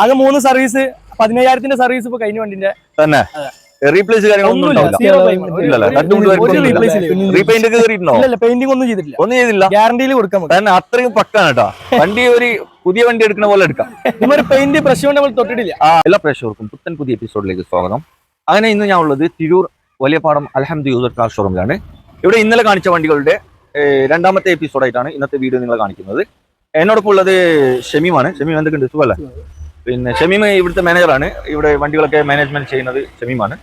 ആകെ മൂന്ന് service പതിനയ്യായിരത്തിന്റെ service ഇപ്പൊ കഴിഞ്ഞ വണ്ടിന്റെ. തന്നെ. റീപ്ലേസ് കാര്യങ്ങളൊന്നും. റീപെയിന്റ് ഒക്കെ കയറിയിട്ടുണ്ടോ പെയിന്റിംഗ് ഒന്നും ചെയ്തിട്ടില്ല. ഒന്നും ചെയ്തില്ല ഗ്യാരണ്ടിയിൽ കൊടുക്കാൻ പറ്റും. തന്നെ അത്രയും പക്കാണ് കേട്ടോ. വണ്ടി ഒരു പുതിയ വണ്ടി എടുക്കുന്ന പോലെ എടുക്കാം. ഇതൊരു പെയിന്റ് കൊണ്ട് നമ്മൾ തൊട്ടിട്ടില്ല. എല്ലാ പ്രേക്ഷകർക്കും പുത്തൻ പുതിയ എപ്പിസോഡിലേക്ക് സ്വാഗതം. അങ്ങനെ ഇന്ന് ഞാൻ ഉള്ളത് തിരൂർ വലിയപാടം അലഹമ്മദ് യൂസർ കാർ ഷോറൂമിലാണ്. ഇവിടെ ഇന്നലെ കാണിച്ച വണ്ടികളുടെ രണ്ടാമത്തെ എപ്പിസോഡായിട്ടാണ് ഇന്നത്തെ വീഡിയോ നിങ്ങൾ കാണിക്കുന്നത്. എന്നോടൊപ്പം ഉള്ളത് ഷമീമാണ്. ഷമീം എന്തൊക്കെയുണ്ട്? സുഖമല്ലേ? പിന്നെ ഷമീം ഇവിടുത്തെ മാനേജറാണ് ഇവിടെ വണ്ടികളൊക്കെ മാനേജ്മെന്റ് ചെയ്യുന്നത് ഷമീമാണ്.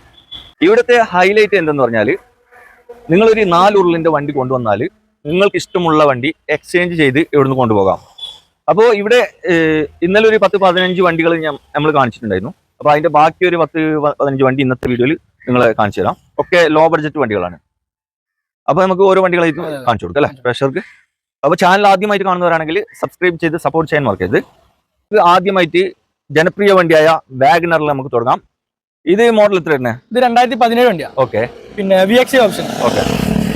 ഇവിടുത്തെ ഹൈലൈറ്റ് എന്തെന്ന് പറഞ്ഞാൽ നിങ്ങളൊരു നാല് ഉരുളിന്റെ വണ്ടി കൊണ്ടുവന്നാൽ നിങ്ങൾക്ക് ഇഷ്ടമുള്ള വണ്ടി എക്സ്ചേഞ്ച് ചെയ്ത് ഇവിടുന്ന് കൊണ്ടുപോകാം. അപ്പോൾ ഇവിടെ ഇന്നലെ ഒരു പത്ത് പതിനഞ്ച് വണ്ടികൾ ഞാൻ നമ്മൾ കാണിച്ചിട്ടുണ്ടായിരുന്നു. അപ്പോൾ അതിന്റെ ബാക്കി ഒരു പത്ത് പതിനഞ്ച് വണ്ടി ഇന്നത്തെ വീഡിയോയിൽ നിങ്ങളെ കാണിച്ചു തരാം. ഒക്കെ ലോ ബഡ്ജറ്റ് വണ്ടികളാണ്. അപ്പോൾ നമുക്ക് ഓരോ വണ്ടികളായിട്ട്. കാണിച്ചു കൊടുക്കാം അല്ലേ പ്രേക്ഷകർക്ക്? അപ്പോൾ ചാനൽ ആദ്യമായിട്ട് കാണുന്നവരാണെങ്കിൽ സബ്സ്ക്രൈബ് ചെയ്ത് സപ്പോർട്ട് ചെയ്യാൻ മറക്കരുത്. ഇത് ആദ്യമായിട്ട് ജനപ്രിയ വണ്ടിയായ വാഗ്നറിൽ നമുക്ക് തുടങ്ങാം. ഇത് മോഡൽ എത്ര തന്നെ ഇത് രണ്ടായിരത്തി പതിനേഴ് വണ്ടിയാണ് ഓക്കെ പിന്നെ V X option okay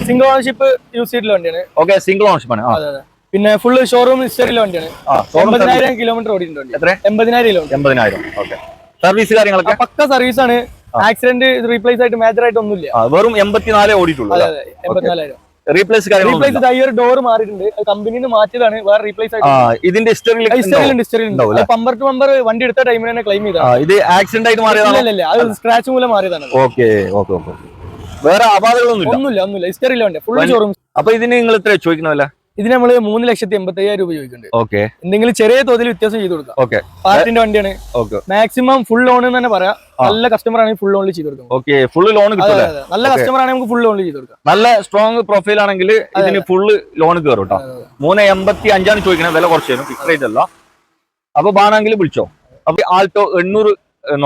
single ownership use ചെയ്തിട്ടുള്ള വണ്ടിയാണ്. ഓക്കെ സിംഗിൾ ഓണർഷിപ്പ് ആണ്. അതെ അതെ. പിന്നെ ഫുൾ ഷോറൂം ഹിസ്റ്ററിയിലെ വണ്ടിയാണ്. എൺപതിനായിരം കിലോമീറ്റർ ഓടിയിട്ടുണ്ട് എത്ര എൺപതിനായിരം കിലോമീറ്റർ എൺപതിനായിരം. ഓക്കെ സർവീസ് കാര്യങ്ങളൊക്കെ? പക്ക സർവീസ് ആണ്. ആക്സിഡന്റ് റീപ്ലേസ് ആയിട്ട് മേജർ ആയിട്ട് ഒന്നുമില്ല. വെറും എൺപത്തിനാലേ ഓടിയിട്ടുള്ളൂ അതെ അതെ. എൺപത്തിനാലായിരം. റീപ്ലേസ് റീപ്ലേസ് ഈ ഒരു ഡോർ മാറിയിട്ടുണ്ട്. കമ്പനിയിൽ നിന്ന് മാറ്റിയതാണ്. വേറെ റീപ്ലേസ് ഇതിന്റെ ഹിസ്റ്ററിയിൽ പമ്പർ ടു പമ്പർ വണ്ടി എടുത്ത ടൈമിൽ തന്നെ ക്ലെയിം ചെയ്താണ് ഇത് ആക്സിഡന്റ് ആയിട്ട് ഇല്ല അത് സ്ക്രാച്ച് മൂലം മാറിയതാണ് ഓക്കെ ഓക്കെ ഓക്കെ വേറെ അപാകതകളൊന്നും ഒന്നുമില്ല ഒന്നുമില്ല. ഹിസ്റ്ററിയിലുണ്ട് ഫുൾ ഷോറൂം അപ്പൊ ഇതിന് നിങ്ങൾ ഇത്ര ചോദിക്കണമല്ല ഇതിന് നമ്മൾ മൂന്ന് ലക്ഷത്തി എൺപത്തി അയ്യായിരം രൂപ ചോദിക്കുന്നുണ്ട്. ഓക്കെ. എന്തെങ്കിലും ചെറിയ തോതിൽ വ്യത്യാസം ചെയ്ത് കൊടുക്കാം. ഓക്കെ. പാർട്ടിന്റെ വണ്ടിയാണ്. ഓക്കെ. മാക്സിമം ഫുൾ ലോൺ എന്ന് തന്നെ പറയാം. നല്ല കസ്റ്റമർ ആണെങ്കിൽ ഫുൾ ലോണിൽ ചെയ്ത് കൊടുക്കാം. ഓക്കെ ഫുൾ ലോൺ നല്ല കസ്റ്റമർ ആണെങ്കിൽ നമുക്ക് ഫുൾ ലോണിൽ ചെയ്ത് കൊടുക്കാം. നല്ല സ്ട്രോങ് പ്രൊഫൈൽ ആണെങ്കിൽ ഇതിന് ഫുൾ ലോൺ കയറും കേട്ടോ മൂന്ന് എൺപത്തി അഞ്ചാണ് ചോദിക്കുന്നത്. വില കുറച്ച് തരും. ഫിക്സ് റേറ്റ് അല്ല. അപ്പൊ ബാണെങ്കിൽ വിളിച്ചോ? അപ്പൊ ആൾട്ടോ എണ്ണൂറ്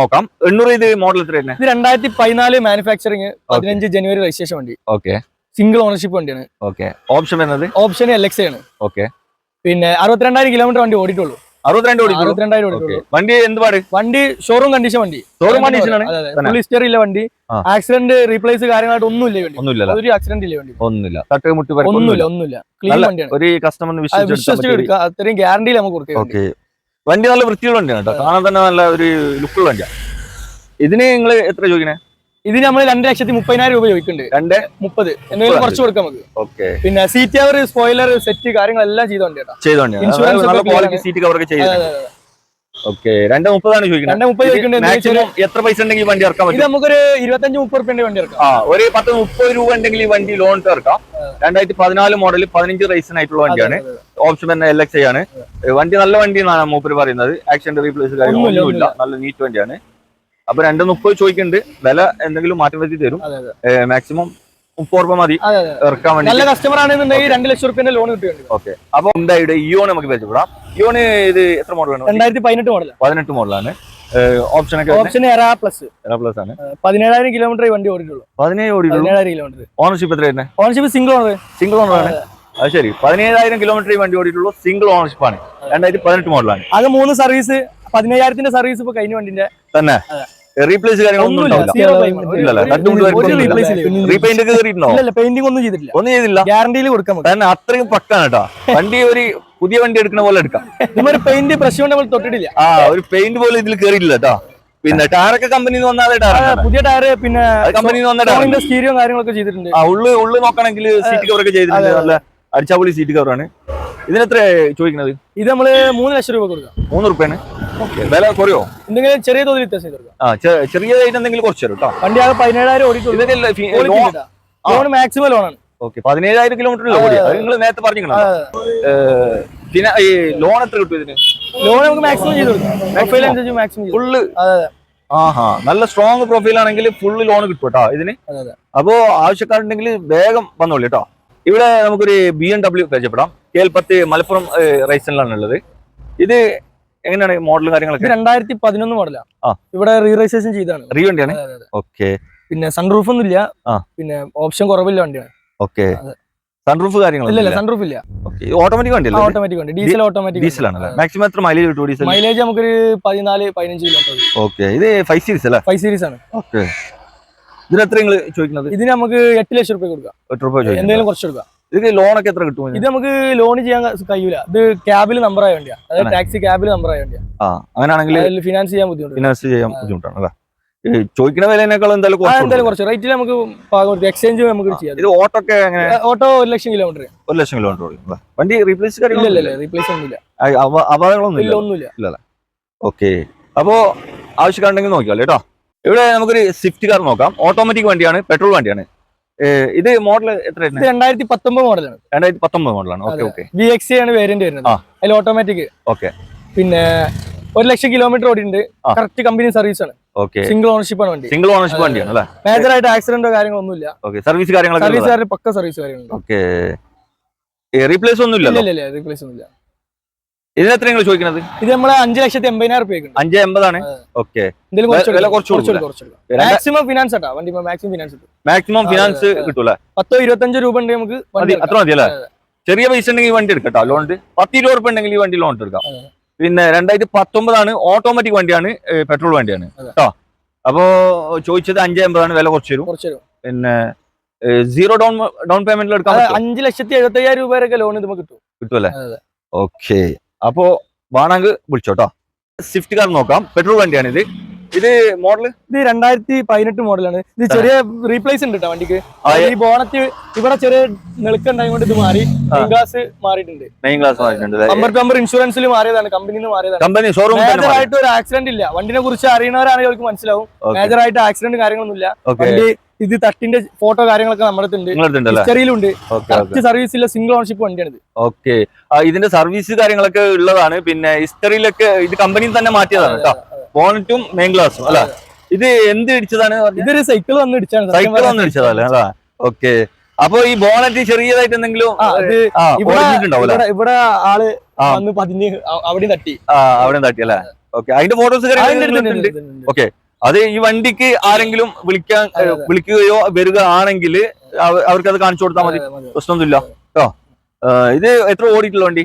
നോക്കാം. എണ്ണൂറ് ഇത് മോഡൽ എത്ര ഇത് രണ്ടായിരത്തി പതിനാല് മാനുഫാക്ചറിങ് പതിനഞ്ച് ജനുവരി രജിസ്ട്രേഷൻ വണ്ടി. ഓക്കെ. സിംഗിൾ ഓണർഷിപ്പ് വണ്ടിയാണ്. ഓക്കെ. ഓപ്ഷൻ വരുന്നത്? ഓപ്ഷൻ എൽ എക്സ് ആണ്. ഓക്കെ. പിന്നെ അറുപത്തിരണ്ടായിരം കിലോമീറ്റർ വണ്ടി ഓടിയിട്ടുള്ളൂ. അറുപത്തിരണ്ട് ഓടിക്കുള്ളൂ അറുപത്തിരണ്ടായിരം ഓക്കെ. ഓടിയിട്ടുള്ളൂ. വണ്ടി എന്ത് പാട്? വണ്ടി ഷോറൂം കണ്ടീഷൻ വണ്ടി. ഷോറൂം കണ്ടീഷനാണ് ഇല്ല വണ്ടി. ആക്സിഡന്റ് റീപ്ലേസ് കാര്യങ്ങളായിട്ട് ഒന്നുമില്ല വണ്ടി. ഒന്നുമില്ല ഒരു ആക്സിഡന്റ് ഇല്ല വണ്ടി. ഒന്നുമില്ല. തട്ട് മുട്ടി ഒന്നുമില്ല ഒന്നുമില്ല. ക്ലീൻ വണ്ടിയാണ്. ഒരു വിശ്വസിച്ച് അത്രയും ഗ്യാരണ്ടിയിൽ നമുക്ക് വണ്ടി. നല്ല വൃത്തിയുള്ള വണ്ടിയാണ് കേട്ടോ. കാണാൻ തന്നെ നല്ല ഒരു ലുക്കുള്ള വണ്ടിയാണ് ഇതിന് നിങ്ങൾ എത്ര ചോദിക്കണേ? ഇതിന് നമ്മൾ രണ്ട് ലക്ഷത്തി മുപ്പതിനായിരം രൂപ ചോദിക്കുന്നുണ്ട്. രണ്ട്? മുപ്പത്. എന്തെങ്കിലും കുറച്ച് കൊടുക്കാം നമുക്ക്. ഓക്കെ. പിന്നെ സീറ്റ് കവർ സ്പോയിലർ സെറ്റ് കാര്യങ്ങളെല്ലാം ചെയ്തോണ്ട് വണ്ടി കേട്ടോ. ചെയ്ത വണ്ടിയാണ് Insurance അതായത് നല്ല quality clear seat cover. Okay. രണ്ട് മുപ്പതാണ് ചോദിക്കുന്നത്. രണ്ട് മുപ്പത് ചോദിക്കുന്നുണ്ട്. എത്ര പൈസ ഉണ്ടെങ്കിൽ വണ്ടി ഇത് നമുക്കൊരു ഇരുപത്തഞ്ച് മുപ്പത് റുപ്യന്റെ വണ്ടി ഇറക്കാം. ആ ഒരു പത്ത് മുപ്പത് രൂപ ഉണ്ടെങ്കിൽ ഈ വണ്ടി ലോൺ ഇറക്കാം. രണ്ടായിരത്തി പതിനാല് മോഡൽ പതിനഞ്ച് റേസിനായിട്ടുള്ള വണ്ടിയാണ്. അതെ, അതെ. ഓപ്ഷൻ തന്നെ എൽ എക്സ് ആണ്. വണ്ടി നല്ല വണ്ടി എന്നാണ് മൂപ്പര് പറയുന്നത്. ആക്സിഡന്റ് റീപ്ലേസ് കാര്യങ്ങളൊന്നുമില്ല. നല്ല നീറ്റ് വണ്ടിയാണ്. അപ്പൊ രണ്ട് മുപ്പത് ചോദിക്കുന്നുണ്ട്. വില എന്തെങ്കിലും മാറ്റം വരുത്തി തരും. മാക്സിമം മുപ്പത് രൂപ മതി. ഇറക്കാൻ വേണ്ടി നല്ല കസ്റ്റമർ ആണെന്നുണ്ടെങ്കിൽ രണ്ട് ലക്ഷം റുപ്യ ലോൺ കിട്ടുന്നുണ്ട് ഓക്കെ. അപ്പൊ ഉണ്ടായിട്ട് ഇയോണ് നമുക്ക് പരിചയപ്പെടാം. ഇയോണ് ഇത് എത്ര മോഡൽ വേണം രണ്ടായിരത്തി പതിനെട്ട് മോഡൽ പതിനെട്ട് മോഡലാണ് ഓപ്ഷൻ ഒക്കെ option era plus era plus ആണ്. പതിനേഴായിരം കിലോമീറ്റർ വണ്ടി ഓടിയിട്ടുള്ളൂ. പതിനേഴ് ഓടിയിട്ടുള്ളൂ? കിലോമീറ്റർ ഓണർഷിപ്പ് എത്ര തന്നെ ownership single owner single owner ആണ്. അത്. ശരി. പതിനേഴായിരം കിലോമീറ്റർ വണ്ടി ഓടിയിട്ടുള്ളൂ. സിംഗിൾ ഓണർഷിപ്പ് ആണ്. രണ്ടായിരത്തി പതിനെട്ട് മോഡലാണ് അത് മൂന്ന് സർവീസ് പതിനയ്യായിരത്തിന്റെ സർവീസ് ഇപ്പൊ കഴിഞ്ഞ വണ്ടിന്റെ തന്നെ? റീപ്ലേസ് കാര്യങ്ങളൊന്നും ഉണ്ടാവില്ല. ഒരു- ഒരു- ഒരു. റീപെയിന്റ് ഒക്കെ കയറിയിട്ടുണ്ടോ പെയിന്റിംഗ് ഒന്നും ചെയ്തിട്ടില്ല. ഒന്നും ചെയ്തില്ല. ഗ്യാരണ്ടിയിൽ അത്രയും പക്കാണ് കേട്ടോ വണ്ടി ഒരു പുതിയ വണ്ടി എടുക്കുന്ന പോലെ എടുക്കാം. ഇതൊരു പെയിന്റ് പ്രശ്നം നമ്മൾ തൊട്ടിട്ടില്ല. ആ ഒരു പെയിന്റ് പോലും ഇതിൽ കേറിയില്ല കേട്ടോ പിന്നെ ടയറൊക്കെ കമ്പനിയിൽ നിന്ന് വന്നാലേ ടയർ പുതിയ ടയറ് പിന്നെ കമ്പനിയിൽ നിന്ന് വന്ന സ്റ്റീരിയോ കാര്യങ്ങളൊക്കെ ചെയ്തിട്ടുണ്ട്. ആ ഉള്ളു ഉള്ളു നോക്കണമെങ്കിൽ സീറ്റ് കവറൊക്കെ ചെയ്തിട്ടുണ്ട്. നല്ല അടിച്ചാപൊളി സീറ്റ് കവറാണ് ഇതിനെത്ര ചോദിക്കുന്നത്? ഇത് നമ്മൾ മൂന്ന് ലക്ഷം രൂപ കൊടുക്കാം. മൂന്ന് റുപ്യാണ് വില കുറയോ? എന്തെങ്കിലും ചെറിയ തോതിൽ വ്യത്യാസം കൊടുക്കാം. ആ ചെറിയതായിട്ട് എന്തെങ്കിലും കുറച്ച് തരും കേട്ടോ. വണ്ടി ആകെ പതിനേഴായിരം ലോൺ ലോൺ മാക്സിമം ലോണാണ്. ഓക്കെ പതിനേഴായിരം കിലോമീറ്റർ നിങ്ങൾ നേരത്തെ പറഞ്ഞിരിക്കണം പിന്നെ ഈ ലോൺ എത്ര കിട്ടും ഇതിന്? ലോൺ നമുക്ക് മാക്സിമം ചെയ്ത് കൊടുക്കാം. മാക്സിമം ഫുള്ള് ആഹാ നല്ല സ്ട്രോങ് പ്രൊഫൈൽ ആണെങ്കിൽ ഫുള്ള് ലോൺ കിട്ടും കേട്ടോ ഇതിന്. അപ്പോ ആവശ്യക്കാരുണ്ടെങ്കിൽ വേഗം വന്നോളൂ കേട്ടോ. ഇവിടെ നമുക്കൊരു ബി എം ഡബ്ല്യു പരിചയപ്പെടാം. കേൽപ്പത്ത് മലപ്പുറം റൈസണിലാണ് ഉള്ളത് ഇത് എങ്ങനെയാണ് മോഡലും കാര്യങ്ങളൊക്കെ? രണ്ടായിരത്തി പതിനൊന്ന് മോഡലാണ്. ഇവിടെ റീറൈസേഷൻ ചെയ്താണ് റീ വണ്ടിയാണ്. ഓക്കെ പിന്നെ സൺറൂഫ് ഒന്നും ഇല്ല. പിന്നെ ഓപ്ഷൻ കുറവില്ല വണ്ടിയാണ് ഓക്കെ സൺറൂഫ് കാര്യങ്ങളൊന്നും ഇല്ല സൺറൂഫ് ഇല്ല. ഓട്ടോമാറ്റിക് വണ്ടി ഓട്ടോമാറ്റിക് വണ്ടി. ഡീസൽ ഓട്ടോമാറ്റിക് ഡീസൽ ആണ് മാക്സിമം എത്ര മൈലേജ് കിട്ടും? ഡീസൽ മൈലേജ് നമുക്കൊരു പതിനാല് പതിനഞ്ച് കിലോമീറ്റർ ഓക്കെ ഇത് ഫൈവ് സീരീസ് അല്ലേ? ഫൈവ് സീരീസ് ആണ്. ഓക്കെ ഇതിന് എത്ര നിങ്ങൾ ചോദിക്കുന്നത്? ഇതിന് നമുക്ക് എട്ട് ലക്ഷം രൂപ കൊടുക്കാം. എട്ട് രൂപ എന്തെങ്കിലും കുറച്ച് കൊടുക്കാം. ഇത് ലോണൊക്കെ എത്ര കിട്ടും? ഇത് നമുക്ക് ലോൺ ചെയ്യാൻ കഴിയൂല. ഇത് ക്യാബിൽ നമ്പർ ആയ വേണ്ടിയാ. അതായത് ടാക്സി ക്യാബിൽ നമ്പർ ആയ വേണ്ടിയാ. അങ്ങനെയാണെങ്കിൽ ഫിനാൻസ് ചെയ്യാൻ ബുദ്ധിമുട്ട് ഫിനാൻസ് ചെയ്യാൻ ബുദ്ധിമുട്ടാണ് അല്ലേ? ചോദിക്കുന്ന വിലനേക്കാൾ എന്തായാലും കുറച്ച് എന്തായാലും കുറച്ച്. റേറ്റിൽ നമുക്ക് എക്സ്ചേഞ്ച് നമുക്ക് ചെയ്യാം. ഇത് ഓട്ടോ ഒക്കെ എങ്ങനെ ഓട്ടോ ഒരു ലക്ഷം കിലോമീറ്റർ ഒരു ലക്ഷം കിലോമീറ്റർ വണ്ടി റീപ്ലേസ് ഇല്ല ഇല്ല ഇല്ല? റീപ്ലേസ് ഒന്നുമില്ല അപകടങ്ങളൊന്നും ഇല്ല? ഇല്ല ഒന്നുമില്ല ഓക്കെ അപ്പോ ആവശ്യക്കാരുണ്ടെങ്കിൽ നോക്കിയാലോ കേട്ടോ. ഇവിടെ നമുക്കൊരു സ്വിഫ്റ്റ് കാർ നോക്കാം. ഓട്ടോമാറ്റിക് വണ്ടിയാണ് പെട്രോൾ വണ്ടിയാണ്. ഇത് മോഡൽ എത്ര രണ്ടായിരത്തി പത്തൊമ്പത് മോഡലാണ് രണ്ടായിരത്തി പത്തൊമ്പത് മോഡലാണ് ഓക്കെ. ഓക്കെ വി എക്സ് ആണ് വേരിയന്റ് വരുന്നത്. അതിൽ ഓട്ടോമാറ്റിക് ഓക്കെ പിന്നെ ഒരു ലക്ഷം കിലോമീറ്റർ ഓടിയിട്ടുണ്ട്. കറക്റ്റ് കമ്പനി സർവീസ് ആണ്. ഓക്കെ സിംഗിൾ ഓണർഷിപ്പ് ആണ് വണ്ടി. സിംഗിൾ ഓണർഷിപ്പ് വണ്ടിയാണ് അല്ലേ? മേജർ ആയിട്ട് ആക്സിഡന്റോ കാര്യങ്ങളൊന്നുമില്ല ഓക്കെ സർവീസ് കാര്യങ്ങളൊക്കെ സർവീസുകാരുടെ പക്ക സർവീസ് കാര്യങ്ങളുണ്ട്. ഓക്കെ റീപ്ലേസ് ഒന്നും ഇല്ല ഇല്ലല്ലോ ഇല്ല ഇല്ല റീപ്ലേസ് ഒന്നുമില്ല. ഇതിന് എത്ര നിങ്ങൾ ചോദിക്കുന്നത് ഇത് നമ്മൾ അഞ്ച് ലക്ഷത്തി എൺപതിനായിരം രൂപ അഞ്ച് എൺപതാണ്? ഓക്കെ. മാക്സിമം ഫിനാൻസ് ആട്ടാ. വണ്ടി മാക്സിമം ഫിനാൻസ് മാക്സിമം ഫിനാൻസ്. കിട്ടൂല? പത്തോ ഇരുപത്തഞ്ചോ രൂപ ഉണ്ട് നമുക്ക് അത്ര മതി അല്ലേ ചെറിയ പൈസ ഉണ്ടെങ്കിൽ ഈ വണ്ടി എടുക്കട്ടോ. ലോൺ പത്ത് ഇരുപത് രൂപ ഉണ്ടെങ്കിൽ ഈ വണ്ടി ലോൺ എടുക്കാം. പിന്നെ രണ്ടായിരത്തി പത്തൊമ്പതാണ് ഓട്ടോമാറ്റിക് വണ്ടിയാണ് പെട്രോൾ വണ്ടിയാണ്. കേട്ടോ അപ്പോ ചോദിച്ചത് അഞ്ച് എൺപതാണ്. വില കുറച്ച് തരും. പിന്നെ സീറോ ഡൗൺ ഡൗൺ പേയ്മെന്റിൽ എടുക്കാം? അഞ്ച് ലക്ഷത്തി എഴുപത്തി അയ്യായിരം രൂപ വരെ ലോൺ ഇത് നമുക്ക് കിട്ടും കിട്ടുമല്ലേ. ഓക്കെ. അപ്പോ വേണമെങ്കിൽ വിളിച്ചോട്ടോ. സ്വിഫ്റ്റ് കാർ നോക്കാം. പെട്രോൾ വണ്ടിയാണ് ഇത്. ഇത് മോഡൽ ഇത് രണ്ടായിരത്തി പതിനെട്ട് മോഡലാണ്. ഇത് ചെറിയ റീപ്ലേസ് ഉണ്ട് കേട്ടോ വണ്ടിക്ക്. ഈ ബോണറ്റ് ഇവിടെ ചെറിയ നെളുക്കുണ്ടായതുകൊണ്ട് ഇത് മാറി. ഗ്ലാസ് മാറിയിട്ടുണ്ട്. മെയിൻ ഗ്ലാസ് വാങ്ങിയിട്ടുണ്ട് നമ്പർ നമ്പർ ഇൻഷുറൻസിൽ മാറിയതാണ്. കമ്പനിയിൽ മാറിയതാണ്. കമ്പനി ഷോറൂം മേജർ ആയിട്ട് ഒരു ആക്സിഡന്റ് ഇല്ല. വണ്ടിനെ കുറിച്ച് അറിയണവരാണെങ്കിൽ അവർക്ക് മനസ്സിലാവും. മേജർ ആയിട്ട് ആക്സിഡന്റ് കാര്യങ്ങളൊന്നും ഇല്ല വണ്ടി ഇത് തട്ടിന്റെ ഫോട്ടോ കാര്യങ്ങളൊക്കെ നമ്മുടെ നിങ്ങളെടുത്തുണ്ടല്ലേ ഹിസ്റ്ററിയിലുണ്ട് ഓക്കെ ഓക്കെ കറക്റ്റ് സർവീസ് ഇല്ല സിംഗിൾ ഓണർഷിപ്പ് വണ്ടിയാണ് ഓക്കെ. ഇതിന്റെ സർവീസ് കാര്യങ്ങളൊക്കെ ഉള്ളതാണ്. പിന്നെ ഹിസ്റ്ററിയിലൊക്കെ ഇത് കമ്പനിയിൽ തന്നെ മാറ്റിയതാണ് കേട്ടോ ബോണറ്റും മെയിൻ ഗ്ലാസും അല്ല? ഇത് എന്ത് ഇടിച്ചതാണ്? ഇതൊരു സൈക്കിൾ വന്ന് ഇടിച്ചാണ്. സൈക്കിൾ. വന്ന് ഇടിച്ചതല്ലേ? അല്ല ഓക്കെ. അപ്പൊ ഈ ബോണറ്റ് ചെറിയതായിട്ട് എന്തെങ്കിലും ഇവിടെ അല്ലേ? ആൾ. വന്ന് പതിഞ്ഞ് അവിടെ തട്ടി. ആ അവിടെ തട്ടിയല്ലേ ഓക്കെ. അതിന്റെ ഫോട്ടോസ് അതിന്റെ അത് ഈ വണ്ടിക്ക് ആരെങ്കിലും വിളിക്കാൻ. വിളിക്കുകയോ വരിക ആണെങ്കിൽ അവർക്ക് അത് കാണിച്ചു കൊടുത്താൽ മതി. പ്രശ്നമൊന്നുമില്ല. കേട്ടോ ഇത് എത്ര ഓടിയിട്ടുള്ള വണ്ടി?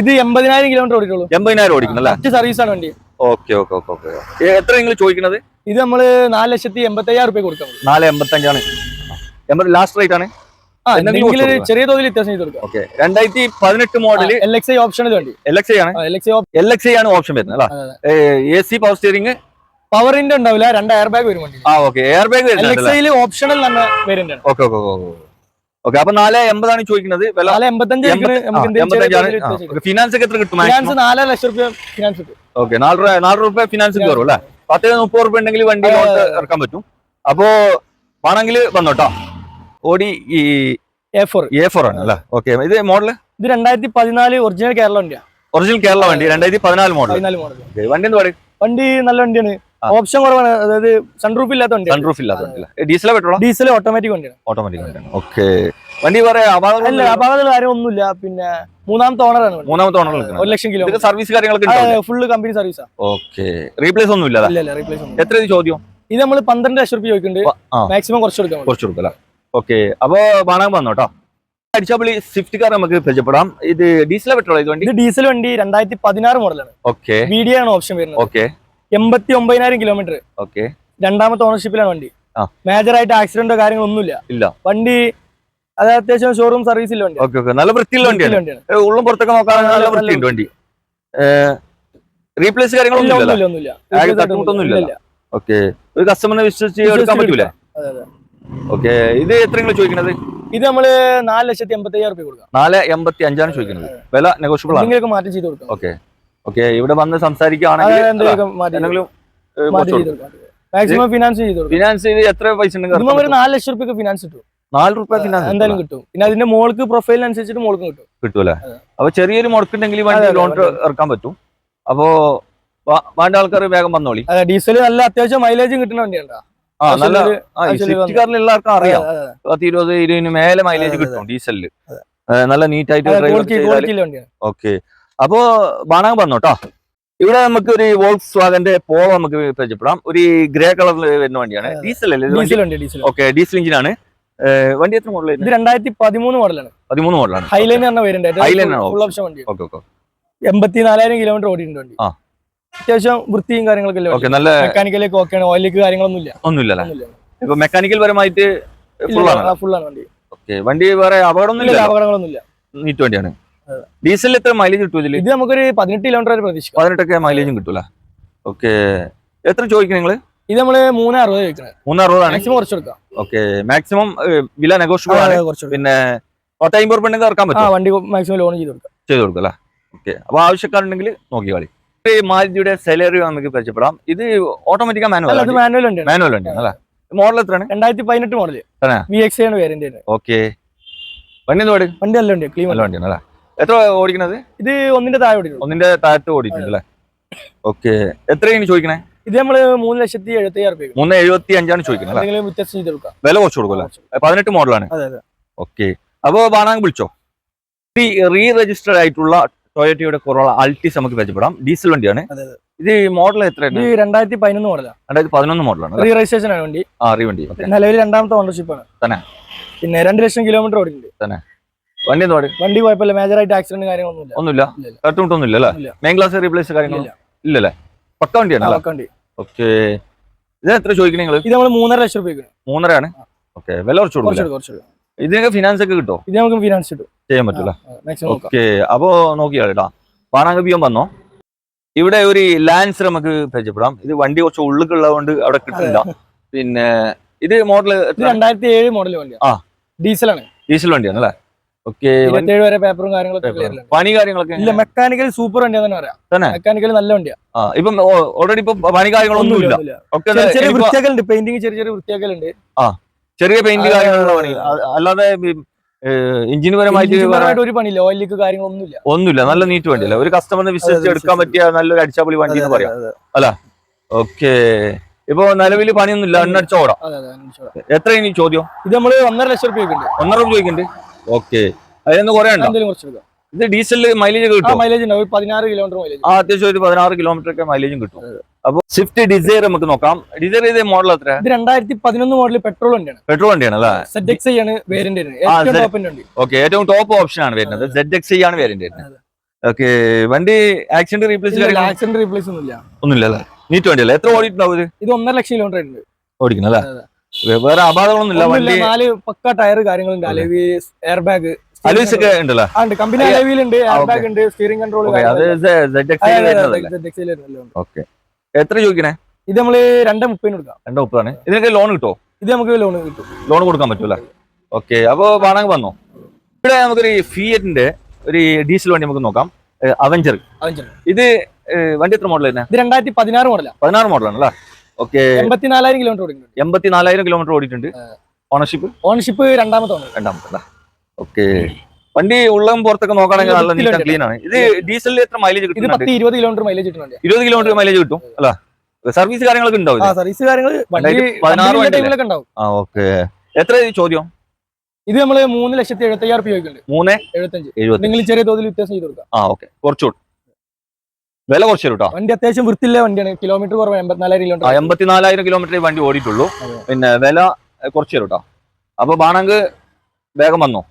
ഇത് എൺപതിനായിരം കിലോമീറ്റർ ഓടിക്കുള്ളൂ എൺപതിനായിരം ഓടിക്കുന്നല്ലേ കറക്റ്റ് സർവീസ് ആണ് വണ്ടി. Okay okay okay okay. എത്ര നിങ്ങൾ ചോദിക്കുന്നത്? ഇത് നമ്മൾ നാല് ലക്ഷത്തി എൺപത്തി അയ്യായിരം റുപ്യ കൊടുക്കാം നാല് എൺപത്തഞ്ചാണ്. എൺപത് ലാസ്റ്റ് റേറ്റ് ആണ്. ചെറിയ തോതിൽ വ്യത്യാസം ഓക്കെ. രണ്ടായിരത്തി പതിനെട്ട് model L X I option വണ്ടി. എൽ എക്സ് ഐ ആണ്? L X L X I ആണ് ഓപ്ഷൻ വരുന്നത് അല്ലേ? എ സി പവർ സ്റ്റിയറിംഗ് പവറിന്റെ ഉണ്ടാവില്ല രണ്ട് എയർ ബാഗ് വരും ആ okay air bag L X optional തന്നെ വേരിയന്റ് ആണ്. ഓക്കെ ഓക്കെ ഓക്കെ ഓക്കെ അപ്പൊ നാല് എൺപതാണ് ചോദിക്കുന്നത്. ഫിനാൻസ് ഒക്കെ എത്ര കിട്ടും ഫിനാൻസ് ലക്ഷം രൂപ ഫിനാൻസ് കിട്ടും. ഓക്കെ നാല് രൂപ നാല് രൂപ ഫിനാൻസ് കയറും അല്ലേ? പത്ത് മുപ്പത് റുപ ഉണ്ടെങ്കിൽ വണ്ടി ഇറക്കാൻ പറ്റും. അപ്പോ വേണമെങ്കിൽ വന്നോട്ടോ. ഓടി ഈ എ ഫോർ എ ഫോർ ആണ് അല്ലേ? ഓക്കെ ഇത് മോഡൽ ഇത് രണ്ടായിരത്തി പതിനാല് ഒറിജിനൽ കേരള വണ്ടിയാണ് ഒറിജിനൽ കേരള വണ്ടി രണ്ടായിരത്തി പതിനാല് മോഡൽ വണ്ടി എന്ത് വണ്ടി നല്ല വണ്ടിയാണ്. ഓപ്ഷൻ കുറവാണ്. അതായത് സൺറൂഫ് ഇല്ലാത്ത വണ്ടിയാണ്. സൺറൂഫ് ഇല്ലാത്ത വണ്ടിയില്ല? ഡീസലോ പെട്രോളോ? ഡീസൽ ഓട്ടോമാറ്റിക് വണ്ടിയാണ്. ഓട്ടോമാറ്റിക് വണ്ടിയാണ്. ഓക്കെ. വണ്ടി പറയാ അല്ല അപാകത കാര്യം കാര്യമൊന്നുമില്ല പിന്നെ മൂന്നാമത്തെ ഓണറാണ് മൂന്നാമത്തെ ഓണർ ഒരു ലക്ഷം കിലോ സർവീസ് കാര്യങ്ങളൊക്കെ ഫുള്ള് കമ്പനി സർവീസാ ഓക്കെ. റീപ്ലേസ് ഒന്നും ഇല്ല ഇല്ല റീപ്ലേസ് ഒന്നും എത്ര ഇതി ചോദ്യം? ഇത് നമ്മൾ പന്ത്രണ്ട് ലക്ഷം റുപ്യ ചോദിക്കുന്നുണ്ട്. മാക്സിമം കുറച്ച് കൊടുക്കാം. കുറച്ച് കൊടുക്കാം ഓക്കെ. അപ്പൊ വാണകം വന്നോട്ടോ അടിച്ചാപ്പള്ളി സ്വിഫ്റ്റ് കാർ നമുക്ക് പരിചയപ്പെടാം. ഇത് ഡീസൽ പെട്രോൾ ഇത് വണ്ടി? ഇത് ഡീസൽ വണ്ടി രണ്ടായിരത്തി പതിനാറ് മോഡലാണ് ഓക്കെ. വീഡിയോ ആണ് ഓപ്ഷൻ വരുന്നത്. ഓക്കെ. എൺപത്തി ഒമ്പതിനായിരം കിലോമീറ്റർ ഓക്കെ. രണ്ടാമത്തെ ഓണർഷിപ്പിലാണ് വണ്ടി. മേജർ ആയിട്ട് ആക്സിഡന്റോ കാര്യങ്ങളൊന്നുമില്ല ഇല്ല. വണ്ടി അത് അത്യാവശ്യം ഷോറൂം സർവീസിൽ വണ്ടി ഓക്കെ ഓക്കെ. നല്ല വൃത്തിയുള്ള വണ്ടിയാണ്. ഉള്ളും പുറത്തൊക്കെ നോക്കാൻ നല്ല- വൃത്തിയുണ്ട് വണ്ടി. റീപ്ലേസ് ഇല്ല കാര്യങ്ങളൊന്നും ഇല്ല ഒന്നുമില്ല ഒന്നുമില്ല. ആകെ Replace തട്ടുമുട്ടൊന്നും ആയിട്ടൊന്നുമില്ല. ഇല്ലല്ലോ. ഓക്കെ. ഒരു കസ്റ്റമറിനെ വിശ്വസിച്ച് എടുക്കാൻ പറ്റൂല. ഓക്കെ. ഇത് എത്ര നിങ്ങൾ ചോദിക്കുന്നത് ഇത് നമ്മൾ നാല് ലക്ഷത്തി എൺപത്തി അയ്യായിരം രൂപ കൊടുക്കാം. നാല് എൺപത്തി അഞ്ചാണ് ചോദിക്കുന്നത്. വില നെഗോഷ്യബിൾ ആണ്. മാറ്റി ചെയ്ത് കൊടുക്കാം. ഓക്കെ. ഓക്കെ ഇവിടെ വന്ന് സംസാരിക്കുകയാണെങ്കിൽ മാക്സിമം ഫിനാൻസ് ചെയ്തു? ഫിനാൻസ് ചെയ്ത്. എത്ര പൈസ ഉണ്ടെങ്കിൽ ഒരു നാല് ലക്ഷം റുപ്യ ഫിനാൻസ് കിട്ടും? നാല് റുപ്യ ഫിനാൻസ് എന്തായാലും കിട്ടും. പിന്നെ അതിന്റെ മോൾക്ക് പ്രൊഫൈലിനനുസരിച്ചിട്ട് മോൾക്ക് കിട്ടും. കിട്ടും അല്ലേ? അപ്പൊ ചെറിയൊരു മുടക്കുണ്ടെങ്കിൽ വണ്ടി ലോൺ. ഇറക്കാൻ പറ്റും. അപ്പോ വേണ്ട ആൾക്കാർ വേഗം വന്നോളി. ഡീസൽ നല്ല അത്യാവശ്യം മൈലേജും കിട്ടുന്ന വണ്ടിയാണ് ആ നല്ല സ്വിഫ്റ്റ് കാറിൽ എല്ലാവർക്കും അറിയാം. പത്ത് ഇരുപത് ഇരുപതിന് മേലെ മൈലേജ് കിട്ടും ഡീസലിൽ. നല്ല നീറ്റ് ആയിട്ട് ഡ്രൈവ് ഓക്കെ. അപ്പോ ബാണാൻ പറഞ്ഞോട്ടോ ഇവിടെ നമുക്ക് ഒരു വോൾക്സ് വാഗന്റെ പോളോ നമുക്ക് പരിചയപ്പെടാം. ഒരു ഗ്രേ കളറിൽ വരുന്ന വണ്ടിയാണ്. ഡീസൽ അല്ലേ ഓക്കെ ഡീസൽ എഞ്ചിനാണ്. വണ്ടി എത്ര മോഡൽ ഇത് രണ്ടായിരത്തി പതിമൂന്ന് മോഡലാണ് പതിമൂന്ന് മോഡലാണ് ഹൈലൈൻ എന്ന പേരുണ്ട് എൺപത്തിനാലായിരം കിലോമീറ്റർ ഓടിയിട്ടുണ്ട് വണ്ടി. ആ. അത്യാവശ്യം വൃത്തിയും കാര്യങ്ങളൊക്കെ നല്ല മെക്കാനിക്കലേക്ക് ഓക്കെയാണ് ഓയിലേക്ക് കാര്യങ്ങളൊന്നും ഇല്ല ഒന്നുമില്ല. ഇപ്പൊ മെക്കാനിക്കൽ പരമായിട്ട് ഫുൾ ആണ്. ഫുള്ളാണ് വണ്ടി. ഓക്കെ വണ്ടി വേറെ അപകടമൊന്നും ഇല്ല അപകടങ്ങളൊന്നും ഇല്ല നീറ്റ് വണ്ടിയാണ്. ഡീസലിൽ എത്ര മൈലേജ് കിട്ടും ഇത് നമുക്കൊരു പതിനെട്ട് കിലോമീറ്റർ വരെ പ്രതീക്ഷിക്കും. പതിനെട്ടൊക്കെ മൈലേജും കിട്ടൂല. ഓക്കെ എത്ര ചോദിക്കും നിങ്ങൾ ഇത് നമ്മൾ മൂന്ന് അറുപത് ചോദിക്കണത് മൂന്നറുപതാണ് മാക്സിമം കുറച്ച് കൊടുക്കാം. ഓക്കെ മാക്സിമം വില നെഗോഷ്യബിൾ ആണ്. പിന്നെ പത്തമ്പത് റുപ്യ ഉണ്ടെങ്കിൽ ഇറക്കാൻ പറ്റും വണ്ടി മാക്സിമം ലോൺ ചെയ്ത് കൊടുക്കാം. ചെയ്ത് കൊടുക്കും അല്ലേ? ഓക്കെ അപ്പൊ ആവശ്യക്കാരുണ്ടെങ്കിൽ നോക്കി കളി. മാരുതിയുടെ സാലറി നമുക്ക് പരിചയപ്പെടാം. ഇത് ഓട്ടോമാറ്റിക്കാ മാനുവൽ മാനുവൽ ഉണ്ട് മാനുവൽ ഉണ്ട് അല്ലേ? മോഡൽ എത്രയാണ്? രണ്ടായിരത്തി പതിനെട്ട് മോഡൽ വി എക്സ് ആണ് വേറെ ഓക്കെ വണ്ടി എന്ത് വണ്ടി? വണ്ടി ക്ലീൻ നല്ല വണ്ടിയാണ് അല്ലേ? എത്ര ഓടിക്കണത്? ഇത് ഒന്നിന്റെ താഴെ ഓടിക്കും ഒന്നിന്റെ താഴത്ത് ഓടിയിട്ടുണ്ട് അല്ലേ? ഓക്കെ. എത്രയാണ് ചോദിക്കണേ? ഇത് നമ്മൾ മൂന്ന് ലക്ഷത്തി എഴുപത്തി അയ്യായിരം രൂപ മൂന്ന് എഴുപത്തി അഞ്ചാണ് ചോദിക്കുന്നത് വില കുറച്ച് കൊടുക്കും പതിനെട്ട് മോഡലാണ്. ഓക്കെ. അപ്പോ ബാണാങ് വിളിച്ചോ? റീ രജിസ്റ്റർഡ് ആയിട്ടുള്ള ടൊയറ്റയുടെ കൊറോള അൾട്ടിസ് നമുക്ക് പരിചയപ്പെടാം. ഡീസൽ വണ്ടിയാണ്. ഇത് മോഡൽ എത്രയാണ്? രണ്ടായിരത്തി പതിനൊന്ന് മോഡലാണ് രണ്ടായിരത്തി പതിനൊന്ന് മോഡലാണ് റീ രജിസ്ട്രേഷൻ ആണ് വണ്ടി. ആ റീ വണ്ടി നിലവിൽ രണ്ടാമത്തെ ഓണർഷിപ്പ് ആണ് തന്നെ? പിന്നെ രണ്ട് ലക്ഷം കിലോമീറ്റർ ഓടിയിട്ടുണ്ട് വണ്ടി എന്ത് പാട്? വണ്ടി കുഴപ്പമില്ല. മേജർ ആയിട്ട് ആക്സിഡന്റ് കാര്യങ്ങളൊന്നുമില്ല. ഒന്നുമില്ല? ഇല്ല, ഇല്ല. അല്ലേ മെയിൻ ക്ലാസ് റീപ്ലേസ് കാര്യങ്ങളില്ല ഇല്ല. ഇല്ലല്ലേ? പക്ക വണ്ടിയാണ് വണ്ടി. ഓക്കെ ഇത് എത്ര ചോദിക്കണേ നിങ്ങൾ ഇത് നമ്മൾ മൂന്നര ലക്ഷം രൂപയ്ക്ക് മൂന്നരയാണ്? ഓക്കെ വില കുറച്ച് കൊടുക്കാം, ഇതിനൊക്കെ ഫിനാൻസ് ഒക്കെ കിട്ടോ? ഇത് നമുക്ക് ഫിനാൻസ് കിട്ടും. ചെയ്യാൻ പറ്റൂല ഓക്കെ അപ്പോ നോക്കിയാടാ പാണാങ്കബിയം വന്നോ? ഇവിടെ ഒരു ലാൻസർ നമുക്ക് പരിചയപ്പെടാം. ഇത് വണ്ടി കുറച്ച് ഉള്ളിലുള്ളതുകൊണ്ട് അവിടെ കിട്ടില്ല. പിന്നെ ഇത് മോഡൽ രണ്ടായിരത്തി ഏഴ് മോഡൽ വണ്ടിയാണ് ആ. ആണ്. ഡീസൽ വണ്ടിയാണ് അല്ലേ ഓക്കെ ഇരുപത്തേഴ് വരെ പേപ്പറും കാര്യങ്ങളൊക്കെ പണി കാര്യങ്ങളൊക്കെ ഇല്ല മെക്കാനിക്കൽ സൂപ്പർ വണ്ടിയാ തന്നെ പറയാം? മെക്കാനിക്കൽ നല്ല വണ്ടിയാ. ആ ഇപ്പം ഓൾറെഡി ഇപ്പൊ പണി കാര്യങ്ങളൊന്നും ഇല്ല. ചെറിയ ചെറിയ വൃത്തിയാക്കലുണ്ട് പെയിന്റിങ് ചെറിയ ചെറിയ വൃത്തിയാക്കലുണ്ട്. ചെറിയ പെയിന്റ് ആ, കാര്യങ്ങളുള്ള പണി. അല്ലാതെ എഞ്ചിന് പരമായിട്ട് ഒരു പണിയില്ല ഓയിൽ ലീക്ക് കാര്യങ്ങളൊന്നുമില്ല. ഒന്നുമില്ല നല്ല നീറ്റ് വണ്ടി വണ്ടിയല്ല? ഒരു കസ്റ്റമറിന് വിശ്വസിച്ച് എടുക്കാൻ പറ്റിയ നല്ലൊരു അടിച്ചാപൊളി വണ്ടി എന്ന് പറയാം. അല്ല? ഓക്കെ. ഇപ്പൊ നിലവിൽ പണിയൊന്നുമില്ല എണ്ണടിച്ച ഓടാം. എത്ര ഇനി ചോദ്യം? ഇത് നമ്മൾ ഒന്നര ലക്ഷം രൂപ ഒന്നര രൂപ ചോദിക്കുന്നുണ്ട് ഓക്കെ. അതിനൊന്ന് കുറെ ഉണ്ടോ? എന്തെങ്കിലും കുറച്ച് ഇത് ഡീസലിൽ മൈലേജ് കിട്ടും മൈലേജ് ഉണ്ടാവും ഒരു പതിനാറ് കിലോമീറ്റർ മൈലേജ് ആ അത്യാവശ്യം ഒരു പതിനാറ് കിലോമീറ്റർ ഒക്കെ മൈലേജും കിട്ടും. അപ്പൊ സ്വിഫ്റ്റ് ഡിസൈർ നമുക്ക് നോക്കാം. ഡിസൈർ ഇത് മോഡൽ എത്ര ഇത് രണ്ടായിരത്തി പതിനൊന്ന് മോഡൽ പെട്രോൾ വണ്ടിയാണ്. പെട്രോൾ വണ്ടിയാണ് അല്ലേ? സെഡ് എക്സ് ആണ് വേരിയന്റ് വണ്ടി. ഓക്കെ ഏറ്റവും ടോപ്പ് ഓപ്ഷൻ ആണ് വരുന്നത്. സെഡ് എക്സ് ആണ് വേരിയന്റ് വരുന്നത്. ഓക്കെ വണ്ടി ആക്സിഡന്റ് റീപ്ലേസ് ആക്സിഡന്റ് റീപ്ലേസ് ഒന്നുമില്ല. ഒന്നുമില്ല അല്ലേ? നീറ്റ് വണ്ടിയല്ലേ എത്ര ഓടിയിട്ടുണ്ടാവും ഇത്? ഒന്നര ലക്ഷം കിലോമീറ്റർ ഓടിക്കണം അല്ലേ? വേറെ ഒന്നുമില്ല, വണ്ടി നാല് പക്ക ടയർ കാര്യങ്ങളുണ്ട് അലവി എയർ ബാഗ് അലൂസ് ഒക്കെ ഉണ്ടല്ലോ? ഉണ്ട്. കമ്പനി അലവിയിൽ ഉണ്ട് എയർ ബാഗ് ഉണ്ട് സ്റ്റിയറിംഗ് കൺട്രോൾ ഓക്കെ എത്ര ചോദിക്കണേ? ഇത് നമ്മൾ രണ്ടേ മുപ്പതിന് കൊടുക്കാം. രണ്ടേ മുപ്പതാണ്. ഇതിനൊക്കെ ലോൺ കിട്ടുമോ ഇത് നമുക്ക് ലോൺ കിട്ടും. ലോൺ കൊടുക്കാൻ പറ്റൂല ഓക്കെ അപ്പോ വാണങ്ങ് വന്നോ? ഇവിടെ നമുക്കൊരു ഫിയറ്റിന്റെ ഒരു ഡീസൽ വണ്ടി നമുക്ക് നോക്കാം. അവഞ്ചർ അവഞ്ചർ ഇത് വണ്ടി എത്ര മോഡൽ തന്നെ ഇത് രണ്ടായിരത്തി പതിനാറ് മോഡലാണ് പതിനാറ് മോഡലാണ് അല്ലേ ഓക്കെ. എൺപത്തിനാലായിരം കിലോമീറ്റർ ഓടിയിട്ടുണ്ട്. എൺപത്തിനാലായിരം കിലോമീറ്റർ ഓടിയിട്ടുണ്ട്. ഓണർഷിപ്പ് ഓണർഷിപ്പ് രണ്ടാമത്തെ രണ്ടാമത്തെ ഓക്കെ. വണ്ടി ഉള്ളം പുറത്തൊക്കെ നോക്കുകയാണെങ്കിൽ നല്ല നീറ്റ് ക്ലീൻ ആണ്. ഇത് ഡീസലിൽ എത്ര മൈലേജ് പത്ത് ഇരുപത് കിലോമീറ്റർ മൈലേജ് കിട്ടുന്നുണ്ട്. ഇരുപത് കിലോമീറ്റർ മൈലേജ് കിട്ടും അല്ല? സർവീസ് കാര്യങ്ങളൊക്കെ ഉണ്ടാവും? സർവീസ് കാര്യങ്ങൾ പതിനാറ്? ടൈമിലൊക്കെ ഉണ്ടാവും. ആ ഓക്കെ. എത്ര ചോദ്യം? ഇത് നമ്മൾ മൂന്ന് ലക്ഷത്തി എഴുപത്തി അയ്യായിരം രൂപ മൂന്ന്? എഴുപത്തഞ്ച്. എഴുപത്തി നിങ്ങൾ ചെറിയ തോതിൽ വ്യത്യാസം ചെയ്ത് കൊടുക്കാം. ആ ഓക്കെ. കുറച്ചുകൂടി. വില കുറച്ച് കേട്ടോ വണ്ടി അത്യാവശ്യം വൃത്തിയുള്ള വണ്ടിയാണ്. കിലോമീറ്റർ കുറവ് എൺപത്തിനാലായിരം കിലോമീറ്റർ എൺപത്തിനാലായിരം കിലോമീറ്റർ വണ്ടി ഓടിയിട്ടുള്ളൂ. പിന്നെ വില കുറച്ച് കേട്ടോ അപ്പൊ ബാണങ്ക് വേഗം വന്നോ?